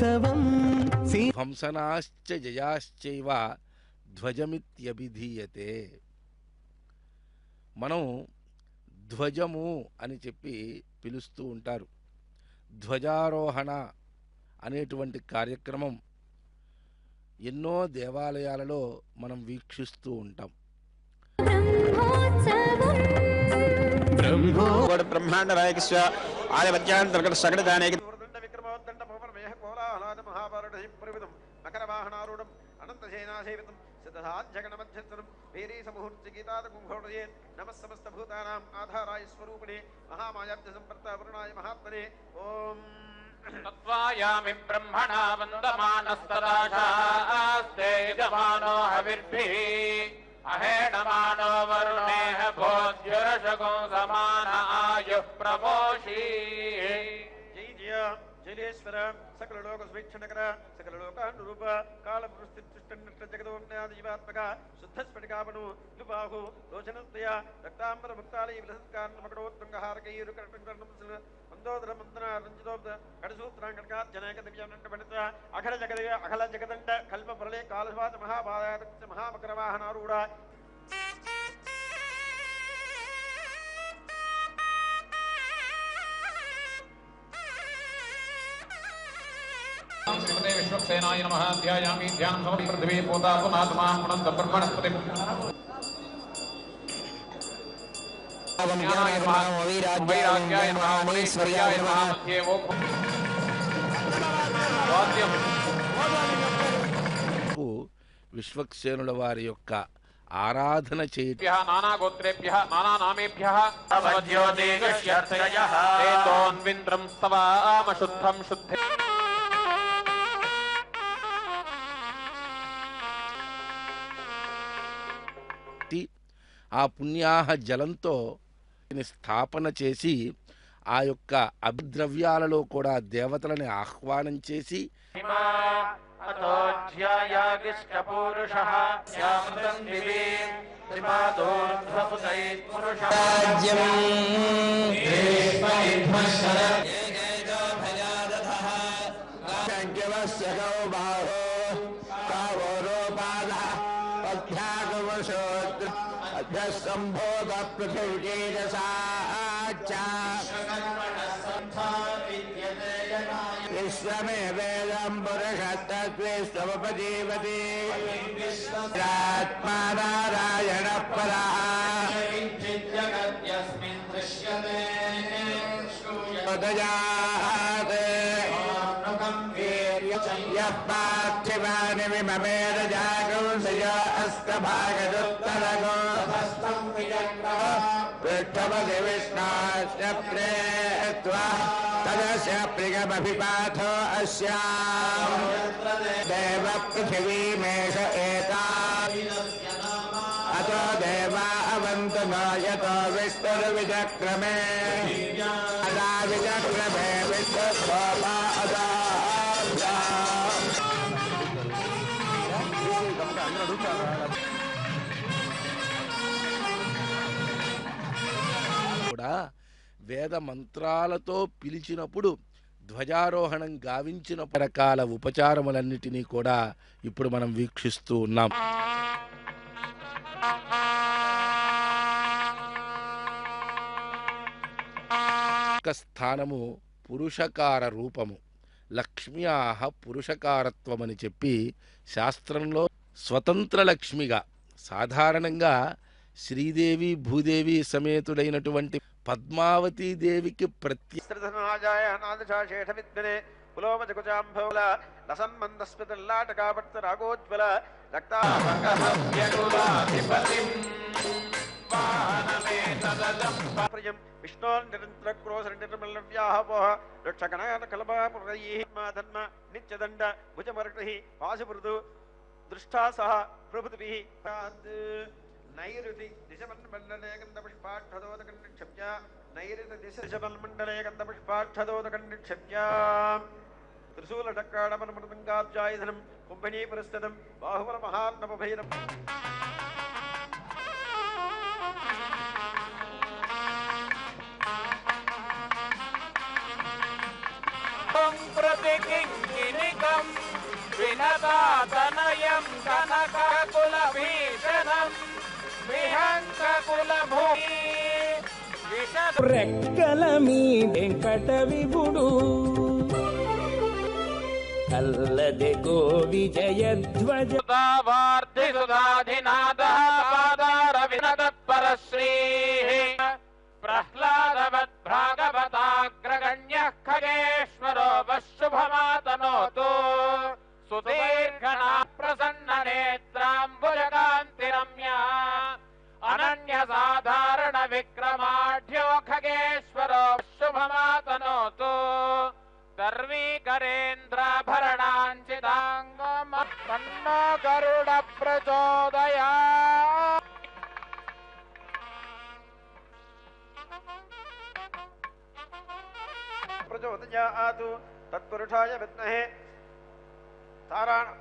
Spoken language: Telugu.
శ్రీ ధ్వంసనాశ్చ జయాశ్చైవ ధ్వజమిత్యభిధీయతే మనం ధ్వజము అని చెప్పి పిలుస్తూ ఉంటారు. ధ్వజారోహణ అనేటువంటి కార్యక్రమం ఎన్నో దేవాలయాలలో మనం వీక్షిస్తూ ఉంటాం. బ్రహ్మాండ నాయకస్య ఆదిపత్యాంతర్గత సకట దానేకి सेनासेवितं सिद्धसाध्यगणमध्यस्तरं वेरीसमुहूर्तिगीतातकुम्भोडये नमः समस्तभूतानाम् आधाराय स्वरूपिणे महामायाब्धसम्पर्तावरुणाय महात्मने। ॐ तत्त्वायामि ब्रह्मणा वन्दमानस्तदाशास्ते यजमानो हविर्भिः। अहेणमानो वरुणेह भोज्युरशगो समान आयुः प्रमोषी। జలేశ్వర సకల లోక స్వేచ్ఛనకర సకల లోకానురూప కాల వృష్టిష్ట జగదోన్యాద జీవాత్మక శుద్ధ స్ఫటికాపను లుబాహు లోచనస్తయ రక్తాంబర ముక్తాలయ విలసత్కారణ మకడోత్తుంగహారకైరు కర్ణం మందోదర మందన రంజితోబ్ద కడసూత్రాం కనకార్జనక దివ్యానంద అఖల జగద అఖల జగదండ కల్ప ప్రళయ కాలశ్వాస మహాభారత మహామకర श्रीमते विश्वक्सेनाय नमः ध्यायामि ध्यानं समपि पृथिवी पोता पुनात्मां पुनन्त ब्रह्मणस्पतिम् वैराग्याय नमः मुनीश्वर्याय नमः मध्ये वो वाद्यम् కు విశ్వక్సేనుల వారి యొక్క ఆరాధన చేయటం भ्यः नानागोत्रेभ्यः नानानामेभ्यः अवज्योतिगश्यर्थयः एतोऽन्विन्द्रं स्तवामशुद्धं ఆ పుణ్యాహ జలంతో స్థాపన చేసి ఆ యొక్క అభిద్రవ్యాలలో కూడా దేవతలని ఆహ్వానం చేసి పురుష सम्भोध विश्वमे वेदम् पुरुषस्तत्वे विश्वमेवेदम्बरशत्रत्वे स्वीवते यः पार्थिवानि विममेर जागंसय अस्तभागदुत्तरगो पृष्ठपदि विष्णास्य प्रेत्वा तदस्य प्रियमभिपाथो अस्याम् देव पृथिवीमेष एता अतो देवा अवन्तु न यतो विष्णुर्विचक्रमे। अदा विचक्रमे विष्णुस्वपा వేద మంత్రాలతో పిలిచినప్పుడు ధ్వజారోహణం గావించిన రకాల ఉపచారములన్నిటినీ కూడా ఇప్పుడు మనం వీక్షిస్తూ ఉన్నాం. స్థానము పురుషకార రూపము. లక్ష్మ్యాహ పురుషకారత్వమని చెప్పి శాస్త్రంలో స్వతంత్ర లక్ష్మిగా సాధారణంగా శ్రీదేవి భూదేవి సమేతుడైనటువంటి పద్మావతీ దేవికి ప్రత్యేక పులోమజకుజాంభోల లసన్మందస్మితల్లాటకావర్త రాగోజ్వల రక్తా ప్రియం విష్ణోర్నిరంతర క్రోశ నిత్యదండ భుజమరటి పాశుమృదు దృష్టా సహ ప్రభుతిభిః నైరుతి దిశమన్మండలే గంధపుష్పాక్షదోదకండిక్షప్య నైరుతి దిశ దిశమన్మండలే గంధపుష్పాక్షదోదకండిక్షప్య త్రిశూలటక్కాడమనమృతంగాబ్జాయుధనం కుంభనీ పురస్థితం బాహుబల మహార్ణవభైరం ं రెక్కల మీ వెంకట విభుడు అల్లది గో విజయధ్వజ వార్ధిసుధాధినాదారవినతత్పరశ్రీ ప్రహ్లాదవద్భాగవతాగ్రగణ్యः ఖగేశ్వరో వశుభమాతనోతు खगेश्वरो खगेश्वरो शुभमातनोतु गरुड़ प्रचोदया प्रचोदया प्रचोदयातु तत्पुरुषाय विद्महे तारा